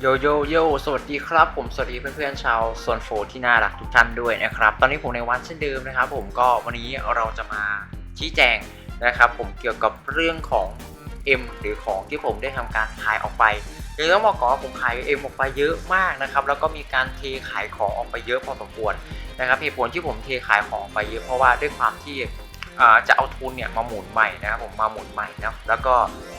โยโยโยสวัสดีครับ ผมสวัสดีเพื่อนๆชาวโซนโฟที่น่ารักทุกท่านด้วยนะครับ ตอนนี้ผมในวันเช่นเดิมนะครับ ผมก็วันนี้เราจะมาชี้แจงนะครับ ผมเกี่ยวกับเรื่องของ M หรือของที่ผมได้ทำการขายออกไปเดี๋ยวต้องบอกก่อนว่าผมขาย M ออกไปเยอะมากนะครับ แล้วก็มีการเทขายของออกไปเยอะพอสมควรนะครับเหตุผลที่ผมเทขายของออกไปเยอะเพราะว่าด้วยความที่ จะเอาทุนเนี่ยมาหมุนใหม่นะครับผมมาหมุนใหม่นะแล้วก็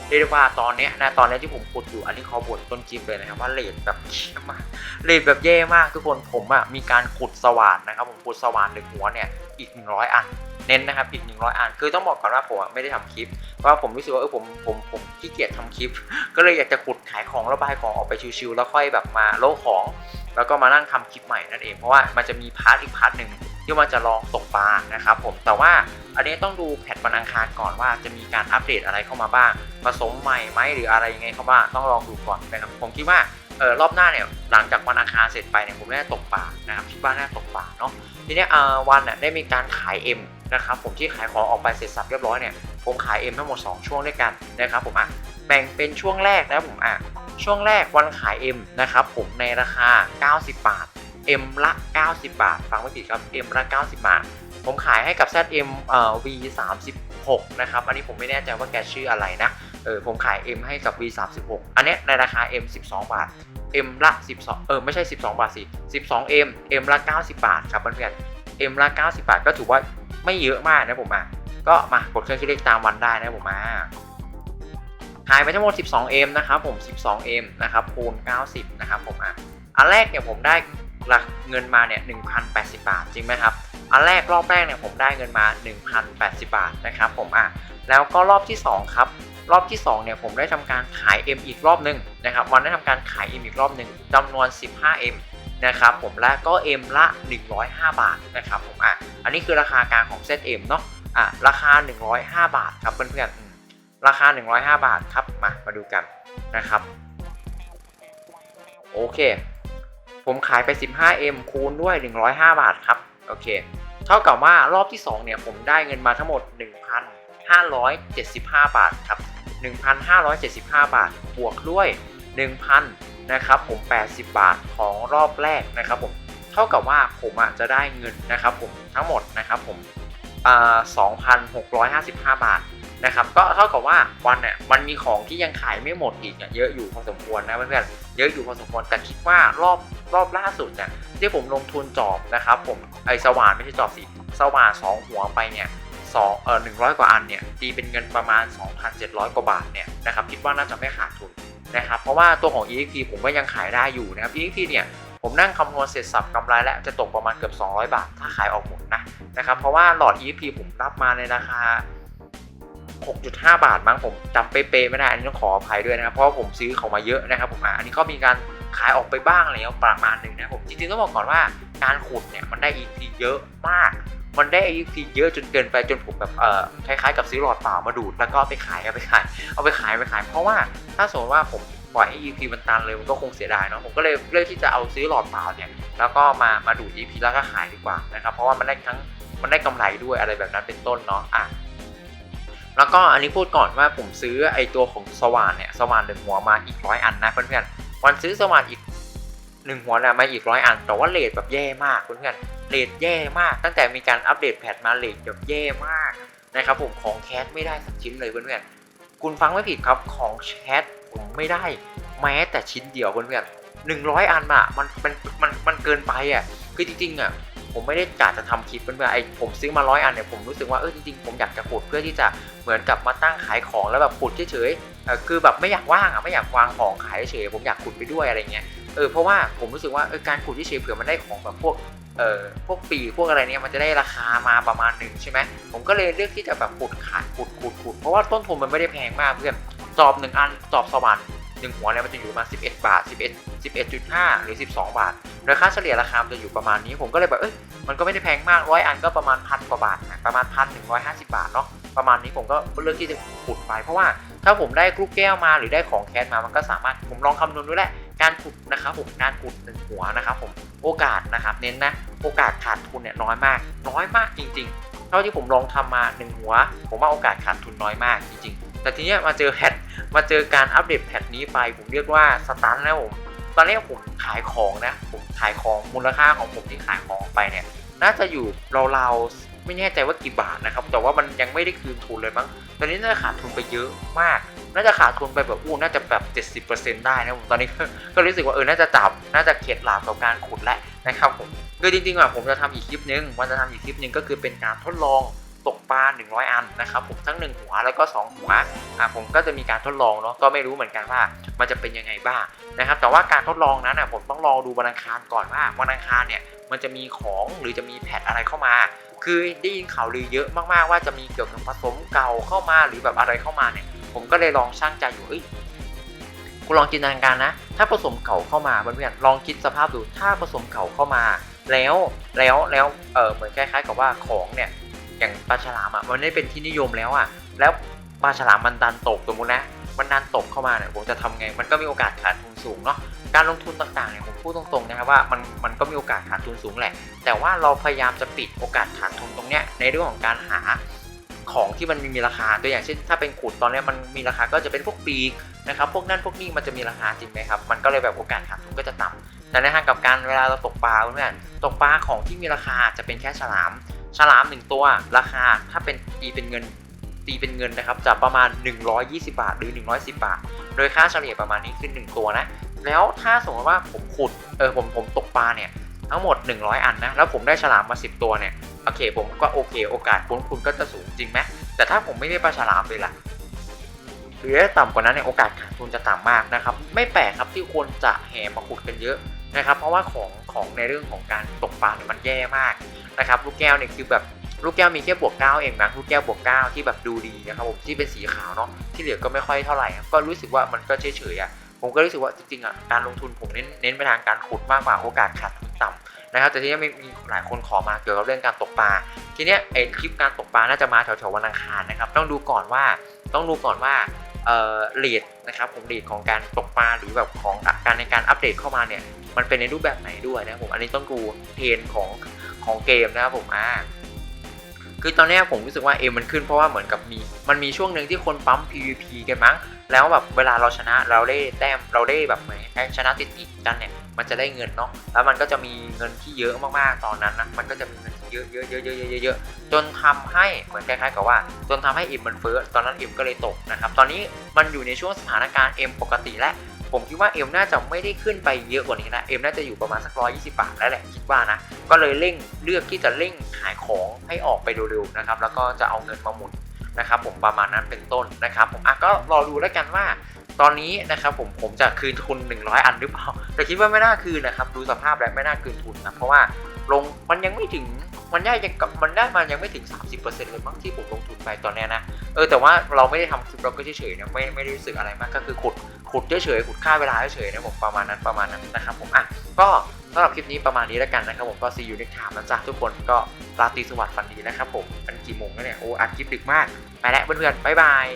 เรียกได้ว่าตอนนี้นะตอนนี้ที่ผมขุดอยู่อันนี้ขอบ่นต้นคลิปเลยนะครับว่าเลทแบบเชี่มากเลทแบบแย่มากทุกคนผมอะมีการขุดสว่านนะครับผมขุดสว่านหนึ่งหัวเนี่ยอีก 100 อันเน้นนะครับอีก 100 อันคือต้องบอกก่อนว่าผมไม่ได้ทำคลิปเพราะผมรู้สึกว่าเออผมผมผมขี้เกียจทำคลิป ก็เลยอยากจะขุดขายของระบายของออกไปชิวๆแล้วค่อยแบบมาโลกของ แล้วก็มานั่งทำคลิปใหม่นั่นเองเพราะว่ามันจะมีพาร์ทอีกพาร์ทหนึ่ง ที่มันจะลองตกปลานะครับผมแต่ว่าอันนี้ต้องดูแพทวันอังคารก่อนว่าจะมีการอัปเดตอะไรเข้ามาบ้างผสมใหม่ไหมหรืออะไรยังไงเข้ามาต้องลองดูก่อนนะครับผมคิดว่าเออรอบหน้าเนี่ยหลังจากวันอังคารเสร็จไปเนี่ยผมน่ตกปลานะครับคิดว่าน่าจะตกปลาเนาะทีเนี้ยวันน่ะได้มีการขาย M นะครับผมที่ขายของออกไปเสร็จสับเรียบร้อยเนี่ยผมขาย M ทั้งหมด 2 ช่วงด้วยกันนะครับผมอะแบ่งเป็นช่วงแรกนะผมอะช่วงแรกวันขาย M นะครับผมในราคา 90 บาท M ละ 90 บาท ฟังไม่ผิดครับ M ละ 90 บาท ผมขายให้กับ ZM เอ่อ V 36นะครับ อันนี้ผมไม่แน่ใจว่าแกชื่ออะไรนะ เออ ผมขาย M ให้กับ V 36อันเนี้ยในราคา M 12 บาท M ละ 12 เออ ไม่ใช่ 12 บาทสิ 12 M M ละ 90 บาทครับเพื่อนๆ M ละ 90 บาท ก็ถือว่าไม่เยอะมากนะผมอะ ก็มากดเครื่องคิดเลขตามวันได้นะผมมาขายไปทั้งหมด 12M นะครับผม 12M นะครับ คูณ 90 นะครับผมอะ อันแรกเนี่ยผมได้ หลักเงินมาเนี่ย1,080 บาทจริงไหมครับ อันแรกรอบแรกเนี่ยผมได้เงินมา 1,080 บาทนะครับผมอะแล้วก็รอบที่ 2 ครับ รอบที่ 2 เนี่ยผมได้ทำการขาย M อีกรอบหนึ่งนะครับ วันได้ทำการขาย M อีกรอบหนึ่งจำนวน 15M นะครับผมและก็ M ละ 105 บาทนะครับผมอะอันนี้คือราคากลางของเซต M เนาะอะราคา 105 บาทครับเพื่อนๆราคา 105 บาทครับมามาดูกันนะครับโอเค ผมขายไป 15M คูณด้วย 105 บาทครับ โอเค เท่ากับว่ารอบที่ 2 เนี่ย ผมได้เงินมาทั้งหมด 1,575 บาทครับ 1,575 บาท บวกด้วย 1,000 นะครับผม 80 บาทของรอบแรกนะครับผม เท่ากับว่าผมอะจะได้เงินนะครับผมทั้งหมดนะครับผมอ่า2,655 บาท นะครับก็เท่ากับว่าวันเนี่ยมันมีของที่ยังขายไม่หมดอีกเนี่ยเยอะอยู่พอสมควรนะเพื่อนๆเยอะอยู่พอสมควรแต่คิดว่ารอบรอบล่าสุดเนี่ยที่ผมลงทุนจอบนะครับผมไอสว่านไม่ใช่จอบสิสว่านสองหัวไปเนี่ยสองเออหนึ่งร้อยกว่าอันเนี่ยตีเป็นเงินประมาณ 2,700 กว่าบาทเนี่ยนะครับคิดว่าน่าจะไม่ขาดทุนนะครับเพราะว่าตัวของ EXP ผมก็ยังขายได้อยู่นะครับ EXP เนี่ยผมนั่งคำนวณเสร็จสับกำไรแล้วจะตกประมาณเกือบ 200 บาท ถ้าขายออกหมดนะนะครับเพราะว่าหลอด EXP ผมรับมาในราคา 6.5 บาทมั้งผมจำเป๊ะๆไม่ได้ อันนี้ต้องขออภัยด้วยนะครับ เพราะผมซื้อเขามาเยอะนะครับผมอะอันนี้ก็มีการขายออกไปบ้างแล้วประมาณหนึ่งนะผม จริงๆต้องบอกก่อนว่าการขุดเนี่ยมันได้ EP เยอะมาก มันได้ EP เยอะจนเกินไปจนผมแบบเออคล้ายๆกับซื้อหลอดเปล่ามาดูดแล้วก็ไปขายเอาไปขายเอาไปขายไปขาย เพราะว่าถ้าสมมติว่าผมปล่อยให้ EP มันตันเลยมันก็คงเสียดายเนาะผมก็เลยเลือกที่จะเอาซื้อหลอดเปล่าเนี่ยแล้วก็มามาดูด EP แล้วก็ขายดีกว่านะครับเพราะว่ามันได้ทั้งมันได้กำไรด้วยอะไรแบบนั้นเป็นต้นเนาะอะ แล้วก็อันนี้พูดก่อนว่าผมซื้อไอตัวของสว่านเนี่ยสว่านหนึ่งหัวมาอีกร้อยอันนะเพื่อนๆวันซื้อสว่านอีกหนึ่งหัวนี่ยมาอีกร้อยอัน แต่ว่าเลทแบบแย่มากเพื่อนๆเลทแย่มาก ตั้งแต่มีการอัปเดตแพทมาเลทแบบแย่มากนะครับผมของแคสไม่ได้สักชิ้นเลยเพื่อนๆคุณฟังไม่ผิดครับของแคสผมไม่ได้แม้แต่ชิ้นเดียวเพื่อนๆหนึ่งร้อยอันอะมันมันมันมันเกินไปอะคือจริงๆอะ ผมไม่ได้กะจะทำคลิปเพื่อไอผมซื้อมาร้อยอันเนี่ยผมรู้สึกว่าเออจริงๆผมอยากจะขุดเพื่อที่จะเหมือนกับมาตั้งขายของแล้วแบบขุดเฉยๆคือแบบไม่อยากว่างอะไม่อยากวางของขายเฉยผมอยากขุดไปด้วยอะไรเงี้ยเออเพราะว่าผมรู้สึกว่าเออการขุดเฉยเผื่อมันได้ของแบบพวกเอ่อพวกปีพวกอะไรเนี่ยมันจะได้ราคามาประมาณหนึ่งใช่ไหมผมก็เลยเลือกที่จะแบบขุดขาดขุดขุดขุดเพราะว่าต้นทุนมันไม่ได้แพงมากเพื่อนจอบหนึ่งอันจอบสวรรค์ หนึ่งหัวเนี่ยมันจะอยู่ประมาณ11 บาท 11 11.5 หรือ 12 บาทโดยค่าเฉลี่ยราคาจะอยู่ประมาณนี้ ผมก็เลยแบบเอ้ยมันก็ไม่ได้แพงมากร้อยอันก็ประมาณพันกว่าบาทนะประมาณพันหนึ่งร้อยห้าสิบบาทเนาะประมาณนี้ผมก็เลือกที่จะขุดไป เพราะว่าถ้าผมได้กลูกแก้วมาหรือได้ของแคสมามันก็สามารถผมลองคำนวณดูแหละการขุดนะครับผมการขุดหนึ่งหัวนะครับผมโอกาสนะครับเน้นนะโอกาสขาดทุนเนี่ยน้อยมาก น้อยมากจริง ๆ เท่าที่ผมลองทำมาหนึ่งหัว ผมว่าโอกาสขาดทุนน้อยมากจริงๆ แต่ทีเนี้ยมาเจอแพทมาเจอการอัปเดตแพทนี้ไปผมเรียกว่าสตันแล้วผมตอนนี้ผมขายของนะผมขายของมูลค่าของผมที่ขายของไปเนี่ยน่าจะอยู่ราวๆไม่แน่ใจว่ากี่บาทนะครับ แต่ว่ามันยังไม่ได้คืนทุนเลยมั้งตอนนี้น่าจะขาดทุนไปเยอะมากน่าจะขาดทุนไปแบบอู้น่าจะแบบ70%ได้นะผมตอนนี้ก็รู้สึกว่าเออน่าจะจับน่าจะเข็ดหลาบกับการขุดแล้วนะครับผมคือจริงๆอะผมจะทำอีกคลิปนึงวันจะทำอีกคลิปนึงก็คือเป็นการทดลอง ปลา100 อันนะครับผมทั้ง 1 หัวแล้วก็ 2 หัวอะผมก็จะมีการทดลองเนาะก็ไม่รู้เหมือนกันว่ามันจะเป็นยังไงบ้างนะครับแต่ว่าการทดลองนั้นอะผมต้องรอดูวันอังคารก่อนว่าวันอังคารเนี่ยมันจะมีของหรือจะมีแพทอะไรเข้ามา คือได้ยินข่าวลือเยอะมากๆ ว่าจะมีเกี่ยวกับผสมเก่าเข้ามาหรือแบบอะไรเข้ามาเนี่ยผมก็เลยลองช่างใจอยู่เอ้ยกูลองจินตนาการนะ ถ้าผสมเก่าเข้ามาเพื่อนๆลองคิดสภาพดูถ้าผสมเก่าเข้ามา แล้วแล้วแล้วเออเหมือนคล้ายๆกับว่าของเนี่ย อย่างปลาฉลามอะมันได้เป็นที่นิยมแล้วอะ แล้วปลาฉลามมันดันตกสมมตินะ มันดันตกเข้ามาเนี่ยผมจะทำไง มันก็มีโอกาสขาดทุนสูงเนาะการลงทุนต่างๆเนี่ยผมพูดตรงๆนะครับว่ามันมันก็มีโอกาสขาดทุนสูงแหละ แต่ว่าเราพยายามจะปิดโอกาสขาดทุนตรงเนี้ยในเรื่องของการหาของที่มันมีราคาตัวอย่างเช่น ถ้าเป็นขุดตอนนี้มันมีราคาก็จะเป็นพวกปีกนะครับพวกนั่นพวกนี้มันจะมีราคาจริงไหมครับมันก็เลยแบบโอกาสขาดทุนก็จะต่ำแต่ในทางกลับการเวลาเราตกปลาเพื่อนตกปลาของที่มีราคาจะเป็นแค่ฉลาม ฉลามหนึ่งตัวราคาถ้าเป็นตีเป็นเงินตีเป็นเงินนะครับจะประมาณ 120 บาทหรือ 110 บาท โดยค่าเฉลี่ยประมาณนี้คือ1ตัวนะ แล้วถ้าสมมติว่าผมขุดเออผมผมตกปลาเนี่ยทั้งหมด 100 อันนะ แล้วผมได้ฉลามมา 10 ตัวเนี่ย โอเค ผมก็โอเค โอกาสคุ้นคุณก็จะสูงจริงไหมแต่ถ้าผมไม่ได้ปลาฉลามเลยล่ะหรือต่ำกว่านั้นเนี่ยโอกาสขาดทุนจะต่ำมากนะครับ ไม่แปลกครับที่คนจะแห่มาขุดกันเยอะ นะครับเพราะว่าของของในเรื่องของการตกปลาเนี่ยมันแย่มากนะครับลูกแก้วเนี่ยคือแบบลูกแก้วมีแค่บวกเก้าเองนะลูกแก้วบวกเก้าที่แบบดูดีนะครับผมที่เป็นสีขาวเนาะที่เหลือก็ไม่ค่อยเท่าไหร่ครับก็รู้สึกว่ามันก็เฉยๆอะผมก็รู้สึกว่าจริงๆอะการลงทุนผมเน้นเน้นไปทางการขุดมากกว่าโอกาสขาดทุนต่ำนะครับแต่ที่นี้มีมีหลายคนขอมาเกี่ยวกับเรื่องการตกปลาทีเนี้ยไอคลิปการตกปลาน่าจะมาแถวๆวันอังคารนะครับต้องดูก่อนว่าต้องดูก่อนว่าเอ่อเลทนะครับผมเลทของการตกปลาหรือแบบของการในการอัปเดตเข้ามาเนี่ย มันเป็นในรูปแบบไหนด้วยนะครับผมอันนี้ต้องดูเทรนของของเกมนะครับผมอ่าคือตอนนี้ผมรู้สึกว่าเอมมันขึ้นเพราะว่าเหมือนกับมีมันมีช่วงหนึ่งที่คนปั๊ม PVP กันมั้ง แล้วแบบเวลาเราชนะเราได้แต้มเราได้แบบเหมือนชนะติดติดกันเนี่ยมันจะได้เงินเนาะแล้วมันก็จะมีเงินที่เยอะมากๆตอนนั้นนะมันก็จะมีเงินที่เยอะเยอะเยอะเยอะเยอะเยอะจนทำให้เหมือนคล้ายๆกับว่าจนทำให้เอ็มมันเฟ้อตอนนั้นเอ็มก็เลยตกนะครับตอนนี้มันอยู่ในช่วงสถานการณ์เอ็มปกติแล้ว ผมคิดว่าเอ็มน่าจะไม่ได้ขึ้นไปเยอะกว่านี้นะเอ็มน่าจะอยู่ประมาณสักร้อยี่สิบาทแล้วแหละคิดว่านะ ก็เลยเร่งเลือกที่จะเร่งขายของให้ออกไปเร็วๆนะครับ แล้วก็จะเอาเงินมาหมุนนะครับผมประมาณนั้นเป็นต้นนะครับผมอะก็รอดูแล้วกันว่า ตอนนี้นะครับผมผมจะคืนทุน 100 อันหรือเปล่าแต่คิดว่าไม่น่าคืนนะครับดูสภาพแล้วไม่น่าคืนทุนนะเพราะว่าลงมันยังไม่ถึงมันได้ยังมันได้มายังไม่ถึง 30%เลยมั้งที่ผมลงทุนไปตอนนี้นะเออแต่ว่าเราไม่ได้ทำคลิปเราก็เฉยๆนะไม่ไม่ได้รู้สึกอะไรมากก็คือขุด ขุดเฉยๆขุดค่าเวลาเฉยๆนะผมประมาณนั้นประมาณนั้นนะครับผมอะก็สำหรับคลิปนี้ประมาณนี้แล้วกันนะครับผมก็ซีอยู่ในถามนะจ๊ะทุกคนก็ราตรีสวัสดิ์ฝันดีนะครับผมเป็นกี่โมงแล้วเนี่ยโอ้อัดคลิปดึกมากไปแล้วเพื่อนๆบ๊ายบาย